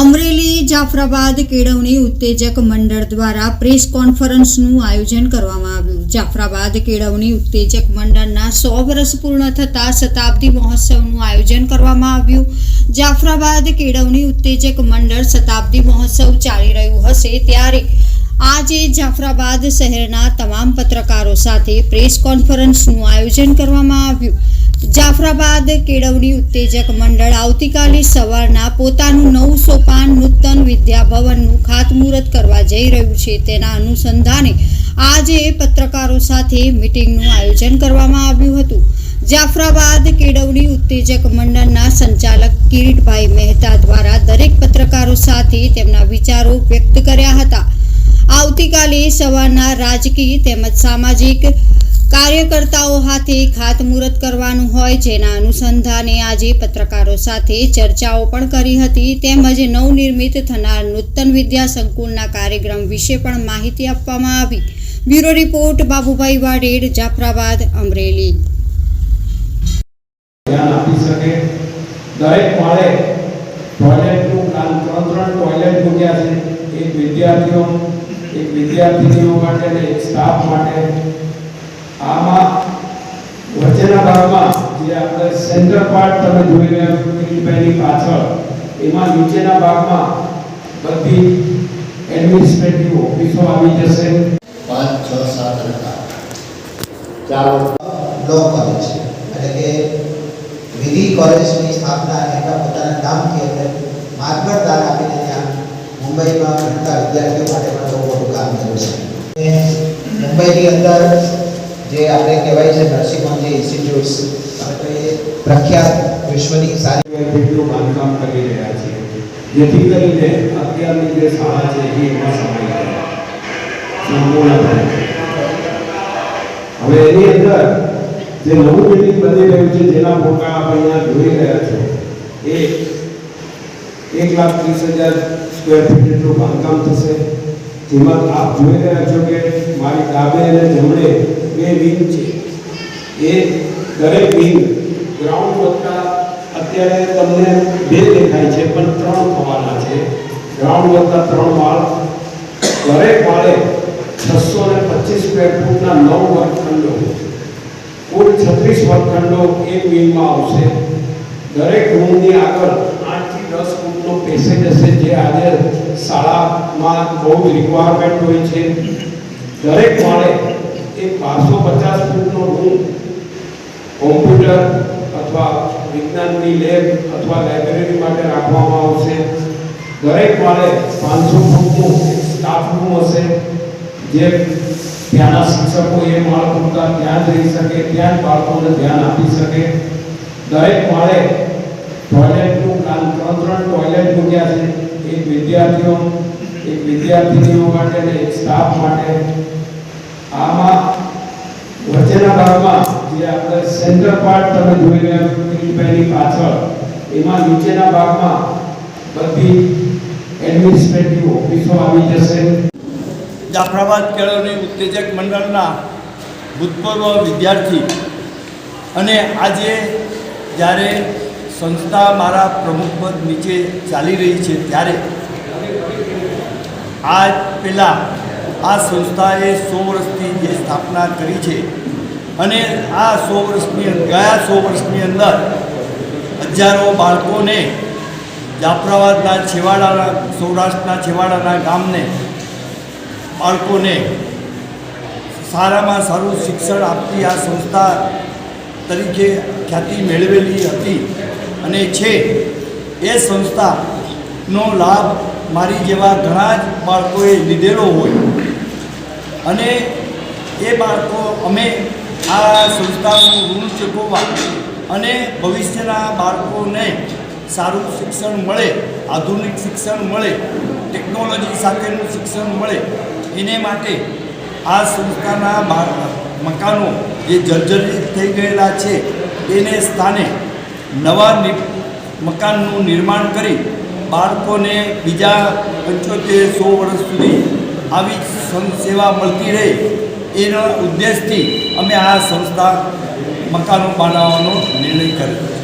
જાફરાબાદ, કેળવણી ઉત્તેજક મંડળ દ્વારા પ્રેસ કોન્ફરન્સનું આયોજન કરવામાં આવ્યું. જાફરાબાદ, કેળવણી ઉત્તેજક મંડળના સો વર્ષ પૂર્ણ થતા શતાબ્દી મહોત્સવનું આયોજન કરવામાં આવ્યું. જાફરાબાદ, કેળવણી ઉત્તેજક મંડળ શતાબ્દી મહોત્સવ ચાલી રહ્યું હશે ત્યારે આજે જાફરાબાદ શહેરના તમામ પત્રકારો સાથે પ્રેસ કોન્ફરન્સનું આયોજન કરવામાં આવ્યું. જાફરાબાદ કેળવણી ઉત્તેજક મંડળ આવતીકાલે સવારના પોતાનું નવું સોપાન નૂતન વિદ્યાભવનનું ખાતમુહૂર્ત કરવા જઈ રહ્યું છે. તેના અનુસંધાને આજે પત્રકારો સાથે મિટિંગનું આયોજન કરવામાં આવ્યું હતું. જાફરાબાદ કેળવણી ઉત્તેજક મંડળના સંચાલક કિરીટભાઈ મહેતા દ્વારા દરેક પત્રકારો સાથે તેમના વિચારો વ્યક્ત કર્યા હતા. આવતીકાલે સવારના રાજકીય તેમજ સામાજિક કાર્યકર્તાઓ હાથે ખાતમુહૂર્ત કરવાનું હોય જેના અનુસંધાને આજે પત્રકારો સાથે ચર્ચાઓ પણ કરી હતી તેમજ નવનિર્મિત થનાર નૂતન વિદ્યા સંકુલના કાર્યક્રમ વિશે પણ માહિતી આપવામાં આવી. Bureau report, Babubhai Vaded Jafrabad, Amreli. દરેક માળે ટોયલેટનું પ્લાન ત્રણ ત્રણ ટોયલેટ મૂક્યા છે. એક વિદ્યાર્થીઓ, એક વિદ્યાર્થીનીઓ માટે એક સ્ટાફ માટે. આમાં વચ્ચેના ભાગમાં જે આપણે સેન્ટર પાર્ટ તમે જોઈ રહ્યા છો કિરીટભાઈની પાછળ એમાં નીચેના ભાગમાં બધી એડમિનિસ્ટ્રેટિવ ઓફિસો આવી જશે. પાંચ છ સાત અને આઠ. ચાર લો કોલેજ એટલે કે વિધિ કોલેજની સ્થાપના એમના પોતાના નામથી એટલે માર્ગદર્શન આપીને ત્યાં મુંબઈમાં ભણતા વિદ્યાર્થીઓ માટે પણ બહુ મોટું કામ કર્યું છે. મુંબઈની અંદર જે આપણે કહેવાય છે નર્સિંગ હોમ જે ઇન્સ્ટિટ્યૂટ્સ, આપણે કહીએ પ્રખ્યાત વિશ્વની સારી જેટલું બાંધકામ કરી રહ્યા છીએ. જેથી કરીને અત્યારની જે શાળા છે, એ એમાં સમાઈ જાય. સંપૂર્ણપણે હવે એની અંદર જે નવું બિલ્ડિંગ બની રહ્યું છે, જેના ફોટા આપણે અહીંયા જોઈ રહ્યા છો, એ એક લાખ ત્રીસ હજાર સ્ક્વેર ફીટ જેટલું બાંધકામ થશે. જેમાં આપ જોઈ રહ્યા છો કે મારી ડાબે અને જમણે બે વિંગ છે. એ દરેક વિંગ ગ્રાઉન્ડ વત્તા અત્યારે તમને બે દેખાય છે, પણ ત્રણ થવાના છે. ગ્રાઉન્ડ વત્તા ત્રણ માળ દરેક માળે છસો ને પચીસ સ્ક્વેર ફૂટના નવ વર્ગખંડો. કુલ છત્રીસ વર્ગખંડો એક વિંગમાં આવશે. દરેક રૂમની આગળ આઠથી દસ ફૂટનો પેસેજ હશે, જે આજે શાળામાં બહુ રિક્વાયરમેન્ટ હોય છે. દરેક માળે એક બારસો પચાસ ફૂટનો રૂમ, કોમ્પ્યુટર અથવા વિજ્ઞાનની લેબ અથવા લાઇબ્રેરી માટે રાખવામાં આવશે. દરેક માળે પાંચસો ફૂટનું સ્ટાફ રૂમ હશે, જે ત્યાંના શિક્ષકો એ માળ પૂરતા ત્યાં જ રહી શકે, ત્યાં જ બાળકોને ધ્યાન આપી શકે. દરેક માળે ટોયલેટનું પ્લાન ત્રણ ત્રણ ટોયલેટ મૂક્યા છે. એક વિદ્યાર્થીઓ, એક વિદ્યાર્થીનીઓ માટે અને એક સ્ટાફ માટે. આમાં વચ્ચેના ભાગમાં જે આપણે સેન્ટર પાર્ટ તમે જોઈ રહ્યા છો, કિરીટભાઈની પાછળ, એમાં નીચેના ભાગમાં બધી એડમિનિસ્ટ્રેટિવ ઓફિસો આવી જશે. જાફરાબાદ કેળવણી ઉત્તેજક મંડળના ભૂતપૂર્વ વિદ્યાર્થી અને આજે જ્યારે સંસ્થા મારા પ્રમુખપદ નીચે ચાલી રહી છે ત્યારે આ પહેલાં આ સંસ્થાએ સો વર્ષથી જે સ્થાપના કરી છે અને આ સો વર્ષની ગયા સો વર્ષની અંદર હજારો બાળકોને જાફરાબાદના છેવાડાના, સૌરાષ્ટ્રના છેવાડાના ગામને બાળકોને સારામાં સારું શિક્ષણ આપતી આ સંસ્થા તરીકે ખ્યાતિ મેળવેલી હતી. અને છે, એ સંસ્થાનો લાભ મારી જેવા ઘણા જ બાળકોએ લીધેલો હોય. અને એ બાળકો અમે આ સંસ્થાનું ઋણ ચૂકવવા અને ભવિષ્યના બાળકોને સારું શિક્ષણ મળે, આધુનિક શિક્ષણ મળે, ટેકનોલોજી સાથેનું શિક્ષણ મળે, એને માટે આ સંસ્થાના મકાનો જે જર્જરિત થઈ ગયેલા છે એને સ્થાને નવા મકાનનું નિર્માણ કરી બાળકોને બીજા પંચોતેર સો વર્ષ સુધી આવી સેવા મળતી રહે. એના ઉદ્દેશથી અમે આ સંસ્થા મકાનો બનાવવાનો નિર્ણય કર્યો.